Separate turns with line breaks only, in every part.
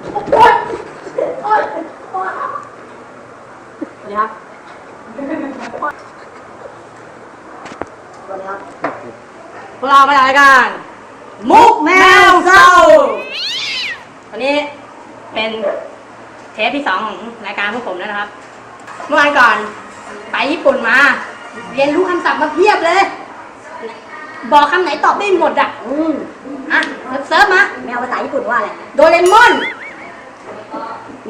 ยัสพวกเรามาจากรายการมุกแมวเศร้าวันนี้เป็นเทปที่สองรายการพวกผมแล้วนะครับ เมื่อวานก่อนไปญี่ปุ่นมา เรียนรู้คำศัพท์มาเพียบเลย บอกคำไหนตอบได้หมดอะ
อะ
เซิร์ฟมา
แมวภาษาญี่ปุ่นว่าอะไร
โดเรมอน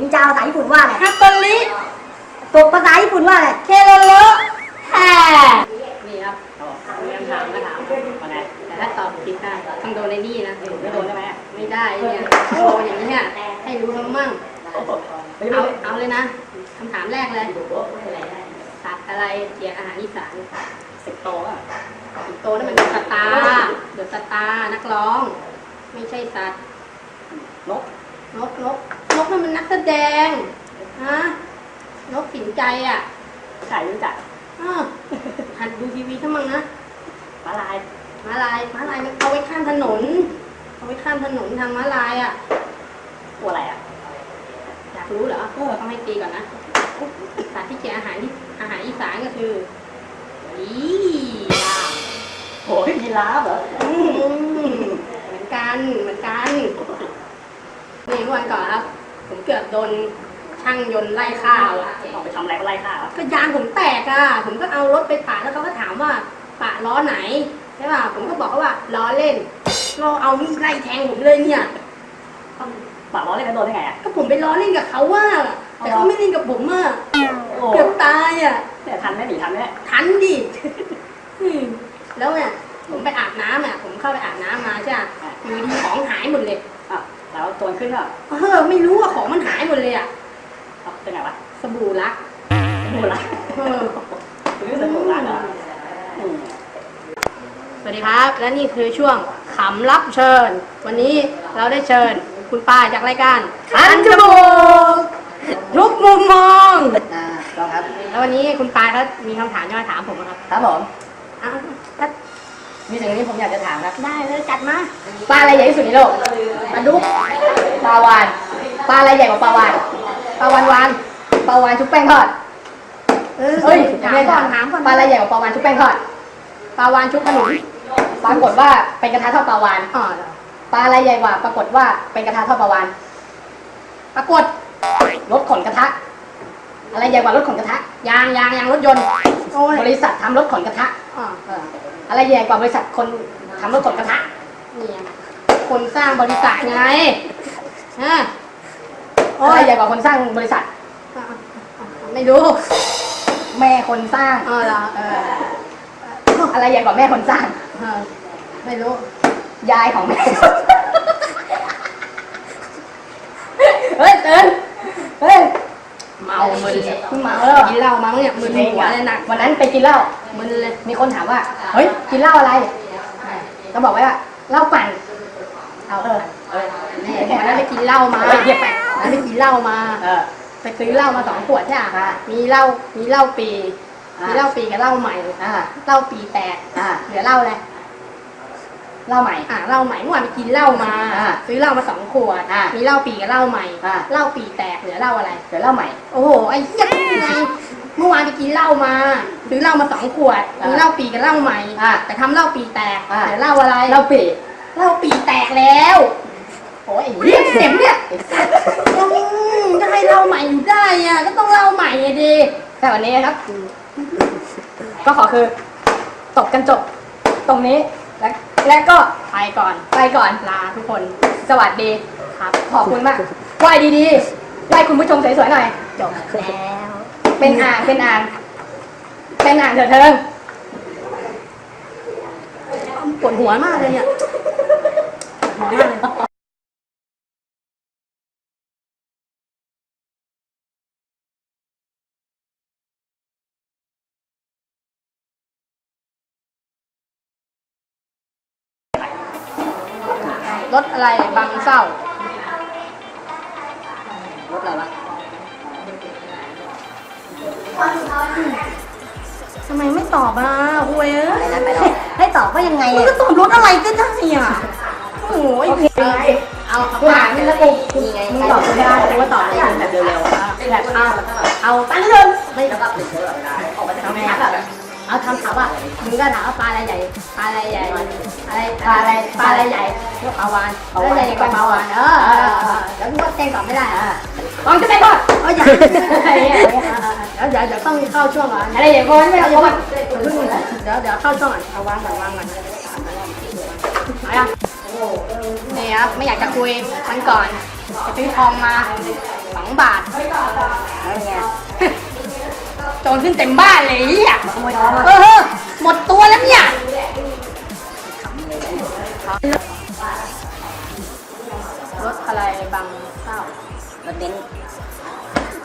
นินจาภาษาญี่ปุ่นว่าอะไร
ฮัตโตริ
กบภาษาญี่ปุ่นว่าอะไร
เคโรโลแฮ่นี่ครับมีคำถามมาถามมาไหนแต่ถ้าตอบผิดได้ต้องโดนในนี่นะไม่โดนได้ไหมไม่ได้เนี่ยโอ้อย่างนี้เนี่ยให้รู้ทั้งมั่งเอาเอาเลยนะคำถามแรกเลยสัตว์อะไรเกี่ยวอาหารอีสานสิงโตอะสิงโตนั่นมันเดอะสตาร์เดอะสตาร์นักร้อง ไม่ใช่สัตว์นกนกนกน กนั่นมันนักแสดงฮะนกสินใจอะ
ใครรู้จัก
อ้าวหัดดูทีวีทั้งมั้งนะ
ปลาลาย
ม้าลายม้าลายมันเอาไว้ข้ามถนน เอาไว้ข้ามถนนทางม้าลายอะ
ตัวอะไรอะ
อยากรู้เหรอต้องให้ตีก่อนนะสัตว์ที่เกี่ยวอาหารที่อาหารอีสานก็คืออีลาบ
โอ้ยยีราฟเหรอ
อืมเหมือนกันเหมือนกันนี่เมื่อวันก่อนครับ ผมเกือบโดนช่างยนต์ไล่ข้าวอะ
ออกไปทำอะไรก็ไล่ฆ่าครับ
ก็ยางผมแตกอะผมก็เอารถไปปะแล้วเขาก็ถามว่าปะล้อไหนใช่ป่ะผมก็บอกเขาว่าล้อเล่นเราเอามีดไล่แทงผมเลยเนี่ย
ปากล้อเล่นกันโดนได้ไงอะ
ก็ผมไปล้อเล่นกับเขาว่า แต่เขาไม่เล่นกับผมอะ
โอ้
เกือบตายอะ
เนี่ยทันไหมหนีทันไหมเนี่ย
ทันดิ
ขึ้นก็
เออไม่รู้ว่าของมันหายหมดเลยอะ
เอาเป็นไงวะ
สบู่รัก
สมุนละ
เออ
หรือสมุนละเหรออืม
สวัสดีครับ และนี่คือช่วงขำรับเชิญ วันนี้เราได้เชิญคุณป้าจากรายการคันจมูกทุกมุมมอง
อ่าต้องครับ
แล้ววันนี้คุณปาเขามีคำถามจะมาถามผมครับ
ครับผม
อ้าวก็
มีสิ่งนี้ผมอยากจะถามครับ
ได้เลยจัดมา
ปลาอะไรใหญ่ที่สุดในโลก
ปลา ดุก
ปลาวานปลาอะไรใหญ่กว่าปลาวาน
ปลาวานวาน
ปลาวานชุบแป้งทอด
เออ
เฮ้ย
ถามก่อนถามก่อน
ปลาอะไรใหญ่กว่าปลาวานชุบแป้งทอด
ปลาวานชุบขนุน
ปรากฏว่าเป็นกระทะทอดปลาวาน
อ๋อ
ปลาอะไรใหญ่กว่า ปรากฏว่าเป็นกระทะทอดปลาวาน
ปรากฏ
รถขนกระทะ อะไรใหญ่กว่ารถขนกระทะ
ยางยางยางรถยนต์โอ้ย
บริษัททำรถขนกระทะ
อ๋อ
เอออะไรใหญ่กว่าบริษัทคนทำรถขนกระทะ
เนี่ย คนสร้างบริษัทไงฮะโอ้
อะไร
ย
ใหญ่กว่าคนสร้างบริษัท
อะอะไม่รู้
แม่คนสร้าง
อ๋อเหรอ
เอออะไรใหญ่กว่าแม่คนสร้าง
เออไม่รู้
ยายของแม่ เฮ้ยเตือนเฮ้ย
เมามึนเลย
คุณเมาแล้วเหรอ
กินเหล้ามั้งเนี่ยมึนหัวเลยหนัก
วันนั้นไปกินเหล้า
มึนเลย
มีคนถามว่า เฮ้ย กินเหล้าอะไร ก็บอกไว้ว่าเหล้าปั่น เอาเออเออ
แม่วันนั้นไปกินเหล้ามา
เฮ้ยเหี้ยแปลก
วันนั้นไปกินเหล้ามา
เออ
ไปซื้อเหล้ามาสองขวดใช่ไหม
อ่า
มีเหล้ามีเหล้าปี
อ่ามี
มีเหล้าปีกับเหล้าใหม่
อ่า
เหล้าปีแตก
อ่า
เหลือเหล้าอะไร
เหล้าใหม่
อ่าเหล้าใหม่เมื่อวานไปกินเหล้ามา
อ่า
ซื้อเหล้ามาสองขวด
อ่ามี
มีเหล้าปีกับเหล้าใหม่
อ่า
เหล้าปีแตกเหลือเหล้าอะไร
เดี๋ยวเหล้าใหม่
โอ้โห ไอ้เหี้ยไงเมื่อวานไปกินเหล้ามา ซื้อเหล้ามาสองขวด
อ่ามี
มีเหล้าปีกับเหล้าใหม่
อ่า
แต่ทำเหล้าปีแตก
อ่า
เหลือเหล้าอะไร
เหล้าปี
เหล้าปีแตกแล้ว
โอ้ยไอ้เรียกเสียงเนี่ย
อืมจะให้เหล้าใหม่อยู่ได้อะก็ต้องเหล้าใหม่อะดิ
แต่วันนี้นะครับ ก็ขอคือตบกันจบ ตรงนี้และและก็
ไปก่อน
ไปก่อน
ลาทุกคน
สวัสดี
ครับ
ขอบคุณมากไหวดีๆไหวคุณผู้ชมสวยๆหน่อย
จบแล้ว
เป็นอ่างเป็นอ่างเป็นอ่างเถอะเทิง
ปวดหัวมากเลยเนี่ยปวด หัวมากเลยรถอะไรบังเศร้า
รถอะไรวะ
ทำไมไม่ตอบอะคุยเอ้ย
ให้ตอบว่ายังไง
มึงก็ตอบรถอะไรก็ได้อะ โอ้ย
โอเค
เอาเอา
กูถามนี่แล้วกูมึงตอบไม่ได้กูว่าตอบอะไรแบบเร็วๆแบบอ้าวเอาตั้งเดิม
ไม่แล้วก็ติดเชื้อแบบออกมาจากทำไมแบบเอาทำถามว่ามึงก็ถามว่าปลาอะไรใหญ่ปลาอะไรใหญ่อะไรปลาอะไรปลาอะไรใหญ่ยกปลาวานแล้วใหญ่กว่าปลาวานเออแล้วมึงก็แจ้งตอบไม่ได้อะ
ลองจะไปก่อน
เอออย่าเดี๋ยวเดี๋ยวเดี๋ยวต้องเข้าช่วงก่อน
อะไรอย่างก่อนไม่เอาก่อน
เดี๋ยวเดี๋ยวเข้าช่วงก่อนเอาวางก่อนวางก่อนเอาละ นี่ครับไม่อยากจะคุยมันก่อนจะซื้อทองมาสองบาท
แล้วไง
โจรขึ้นเต็มบ้านเลยอะ
ขโมยทอง
เออหมดตัวแล้วเนี่ยรถอะไรบางข้าว
รถเบนซ์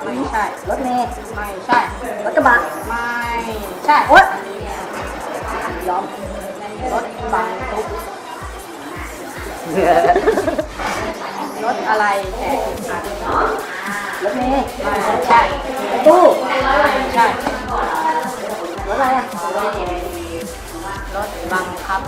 ไม่ใช่
รถเมล์
ไม่ใช่
รถกระบะ
ไม่ใช่
โอ๊ยยอม
รถบางทุก รถอะไรแขก
รถเม
ย์ใช่
ตู้
ใช่
รถอะไร
รถบังคับ